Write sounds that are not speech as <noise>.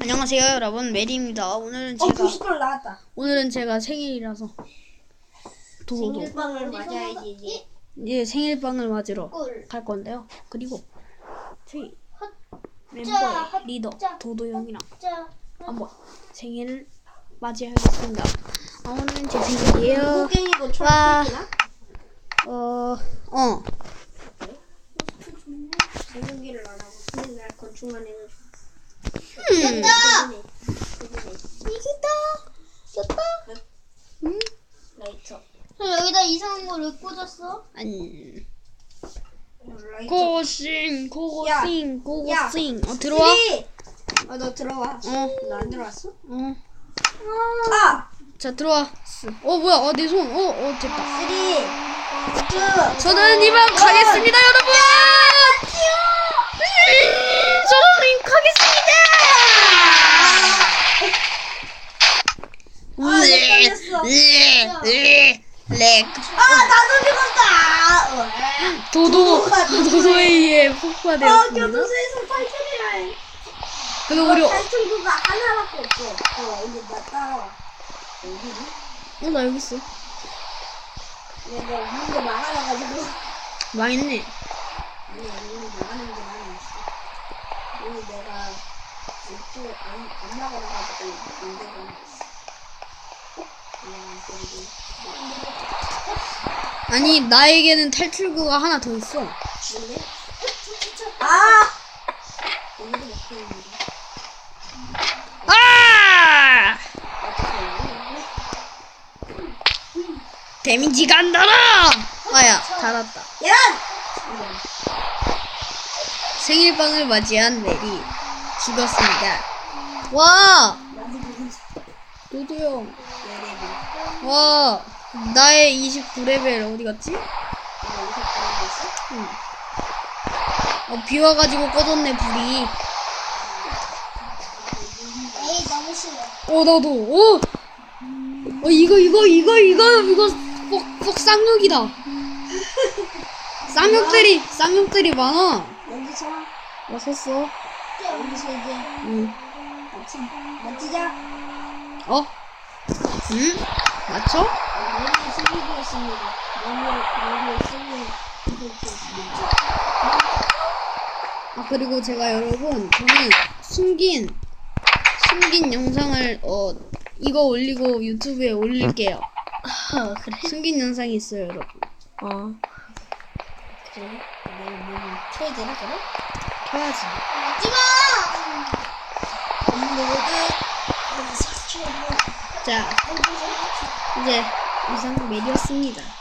안녕하세요 여러분 메리입니다. 오늘은 어, 제가 90분 나왔다. 오늘은 제가 생일이라서 도도 생일빵을 맞아야지. 예 생일빵을 맞으러 꿀. 갈 건데요. 그리고 저희 자, 멤버 의 리더 자. 도도 형이랑 자, 한번 생일을 맞이하겠습니다. 아, 오늘은 제 생일이에요. 깽이고 와. 철이나 어 어. 생존기를 안 하고 맨날 건축만 해가 음. 이기다. 졌다. 음. 라이터. 저 여기다 이상한 걸왜 꽂았어? 안. 라이터. 고싱 고고싱 고고싱. 어 들어와. 아, 너 들어와. 어. 너 안 들어왔어? 어. 아! 자 들어와. 어 뭐야? 어 내 손. 어어 됐다. 3, 2, 저는 이만 가겠습니다, 여러분. 음, 저는 가겠습니다. 아, 렉 걸렸어. 렉, 렉. 아, 나도 죽었다! 어. 도도 도도에 의해 아, 폭파되었습니다. 교도소에서 탈출이라 해. 그리고 우리 어, 탈출구가 하나밖에 없어. 어, 이제 나 따라와. 어디니? 나 여기 있어. 내가 문도 막아놔가지고. 망했네. 아니, 문도 막아놓은 게 많이 있어. 여기 내가 이쪽 안, 안 있어. 그냥 그리고 아니 나에게는 탈출구가 하나 더 있어. 뭔데? 아! 아! 데미지가 안 달아. 아야 달았다. 야! 생일빵을 맞이한 메리 죽었습니다. 와 도도 형. 와 나의 29레벨 어디 갔지? 응. 어, 비 와가지고 꺼졌네 불이. 에이 너무 싫어. 어 나도. 어. 어 이거 이거 이거 이거 이거 퍽퍽 쌍욕이다. <laughs> 쌍욕들이 쌍욕들이 많아. 여기서, 와 섰어. 여기서 이제 응. 맞지자. 어? 응? 맞춰? 너무 슬리비였습니다. 너무, 너무 슬리비였습니다. 아 그리고 제가 여러분 저는 숨긴 숨긴 영상을 어 이거 올리고 유튜브에 올릴게요. 그래? 숨긴 영상이 있어요 여러분. 어. 그래? 내가 뭐를 켜야 되나, 그럼? 켜야지. 하지마. 자 이제 이상 메리였습니다.